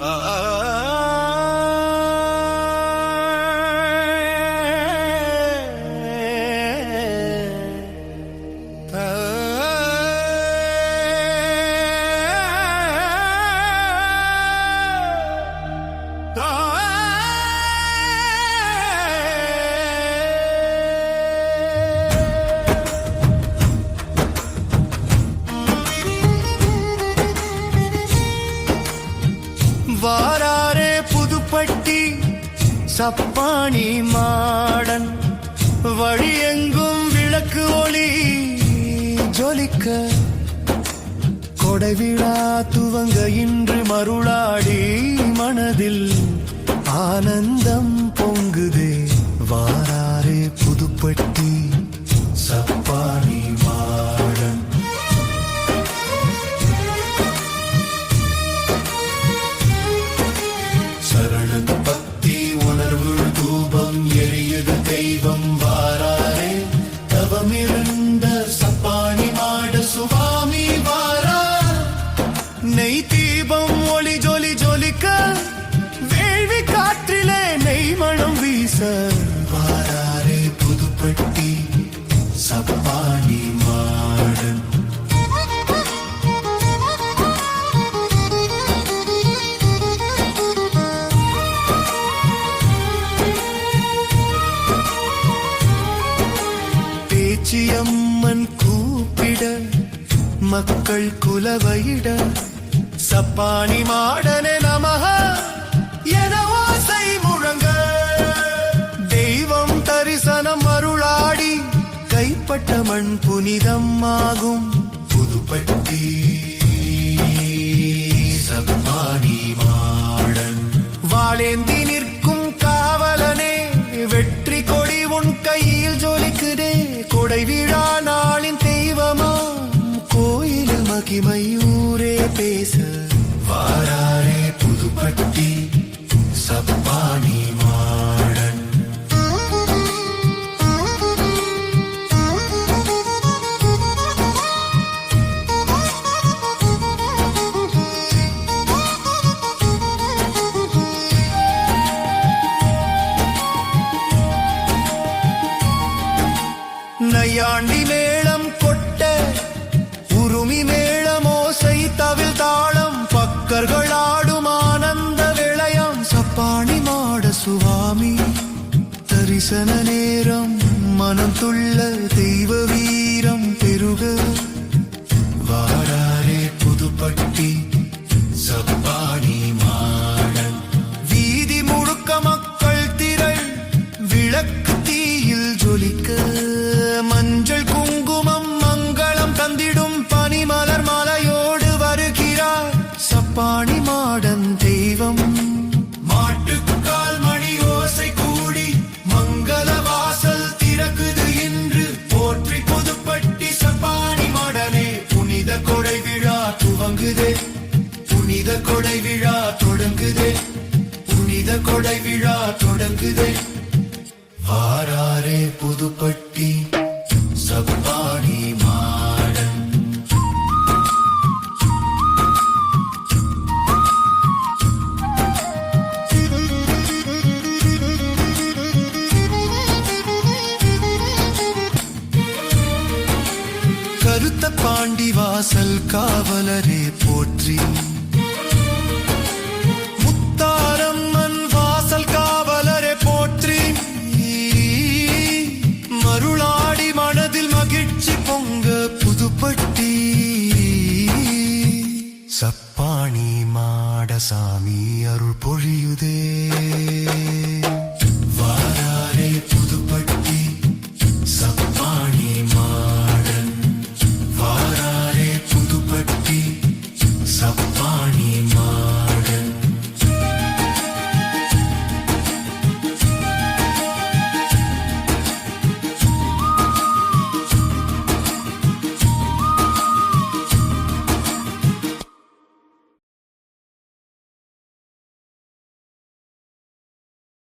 வாராரே சப்பாணி மாடன் வழியெங்கும் விளக்கு ஒளி ஜொலிக்க. கொடைவிழா துவங்க இன்று மருளாடி மனதில் ஆனந்தம் பொங்குதே. வாராரே புதுப்பட்டி சப்பாணி மாடன். சரண சுவாமி வாரா. நெய் தீபம் ஒளி ஜொலி ஜொலிக்க. வேள்வி காற்றிலே நெய் மணம் வீச. வாராரே புதுப்பட்டி சப்பாணி மாடன். பேச்சியம்மன் கூப்பிட மக்கள் குலவையிட சப்பானி மாடனே நமக. என ஓசை முழங்க. தெய்வம் தரிசனம் அருளாடி கைப்பட்ட மண் புனிதம் ஆகும் புதுப்பட்டி சப்பானி மாடன். வாழேந்தி நிற்கும் காவலனே வெற்றி கொடி உன் கையில் ஜொலிக்குதே. கொடை விழா நாளின் தெய்வமா? கோயில் மகிமை ஊரே பேச. வாராரே புதுப்பட்டி சப்பானி மாடன். நையாண்டி பக்கர்கள் ஆடும் ஆனந்த விளையம். சப்பாணி மாட சுவாமி தரிசன நேரம் மனம் துள்ள தெய்வ வீரம் பெருக. வாராரே புதுப்பட்டி சப்பாணி மாடன். வீதி முழுக்க மக்கள் திரள் விளக்கு தீயில் ஜொலிக்க. தொடங்குதே. புனித கொடை விழா தொடங்குதே. புனித கொடை விழா தொடங்குதே. வாராரே புது கருத்த பாண்டி வாசல் காவலரே போற்றி. முத்தாரம்மன் வாசல் காவலரே போற்றி. மருளாடி மனதில் மகிழ்ச்சி பொங்க புதுப்பட்டி. சப்பாணி மாடசாமி அருள் பொழியுதே.